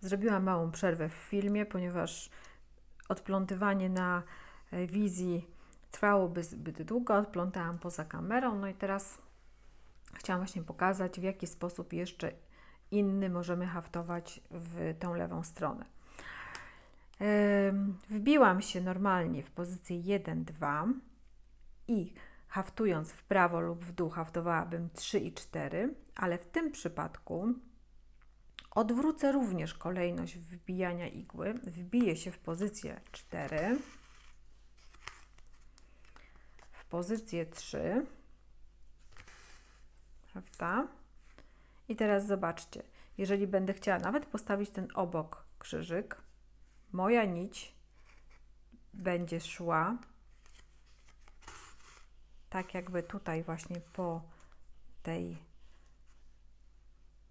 zrobiłam małą przerwę w filmie, ponieważ odplątywanie na e, wizji trwałoby zbyt długo. Odplątałam poza kamerą, no i teraz chciałam właśnie pokazać, w jaki sposób jeszcze inny możemy haftować w tą lewą stronę. Wbiłam się normalnie w pozycję 1-2 i haftując w prawo lub w dół haftowałabym 3 i 4, ale w tym przypadku odwrócę również kolejność wbijania igły. Wbiję się w pozycję 4, w pozycję 3, prawda? I teraz zobaczcie, jeżeli będę chciała nawet postawić ten obok krzyżyk, moja nić będzie szła tak jakby tutaj właśnie po tej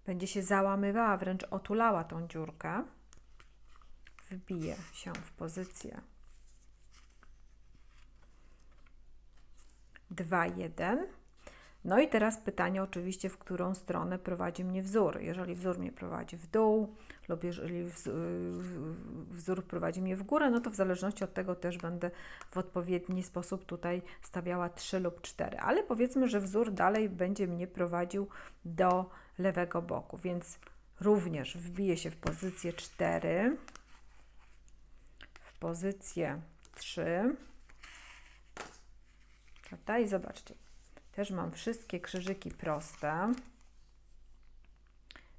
będzie się załamywała, wręcz otulała tą dziurkę. Wbiję się w pozycję 2, 1. No i teraz pytanie oczywiście, w którą stronę prowadzi mnie wzór. Jeżeli wzór mnie prowadzi w dół lub jeżeli wzór prowadzi mnie w górę, no to w zależności od tego też będę w odpowiedni sposób tutaj stawiała 3 lub 4. Ale powiedzmy, że wzór dalej będzie mnie prowadził do lewego boku, więc również wbiję się w pozycję 4, w pozycję 3, prawda? I zobaczcie, też mam wszystkie krzyżyki proste.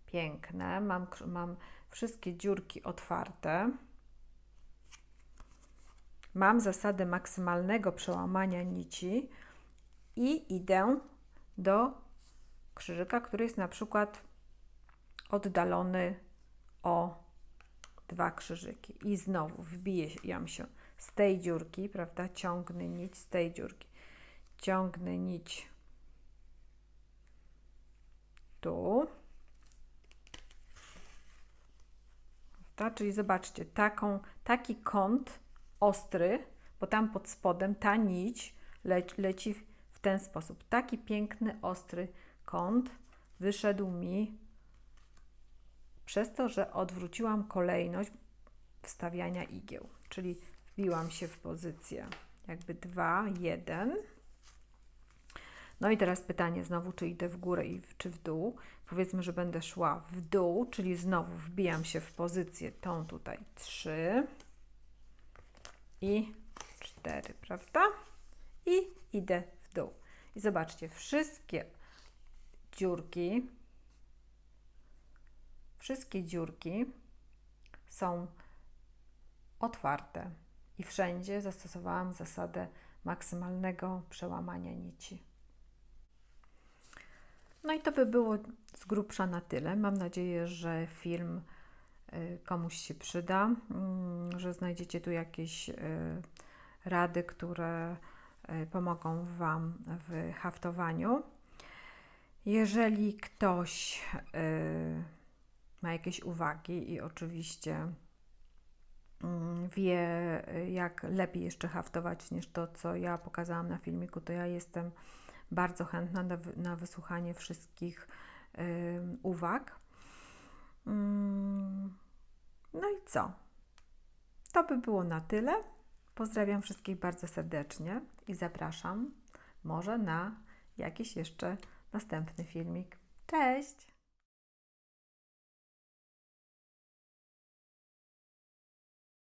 Piękne. Mam, mam wszystkie dziurki otwarte. Mam zasadę maksymalnego przełamania nici i idę do krzyżyka, który jest na przykład oddalony o dwa krzyżyki. I znowu wbiję się z tej dziurki, prawda? Ciągnę nić z tej dziurki ciągnę nić tu. Prawda? Czyli zobaczcie, taką, taki kąt ostry, bo tam pod spodem ta nić le, leci w ten sposób. Taki piękny, ostry kąt wyszedł mi przez to, że odwróciłam kolejność wstawiania igieł. Czyli wbiłam się w pozycję jakby 2, 1. No i teraz pytanie znowu, czy idę w górę i czy w dół. Powiedzmy, że będę szła w dół, czyli znowu wbijam się w pozycję tą tutaj 3 i 4, prawda? I idę w dół. I zobaczcie, wszystkie dziurki, wszystkie dziurki są otwarte i wszędzie zastosowałam zasadę maksymalnego przełamania nici. No i to by było z grubsza na tyle. Mam nadzieję, że film y, komuś się przyda, mm, że znajdziecie tu jakieś y, rady, które y, pomogą Wam w haftowaniu. Jeżeli ktoś y, ma jakieś uwagi i oczywiście mm, wie, y, jak lepiej jeszcze haftować niż to, co ja pokazałam na filmiku, to ja jestem bardzo chętna na, na wysłuchanie wszystkich ym, uwag. Mm, No i co? To by było na tyle. Pozdrawiam wszystkich bardzo serdecznie i zapraszam może na jakiś jeszcze następny filmik. Cześć!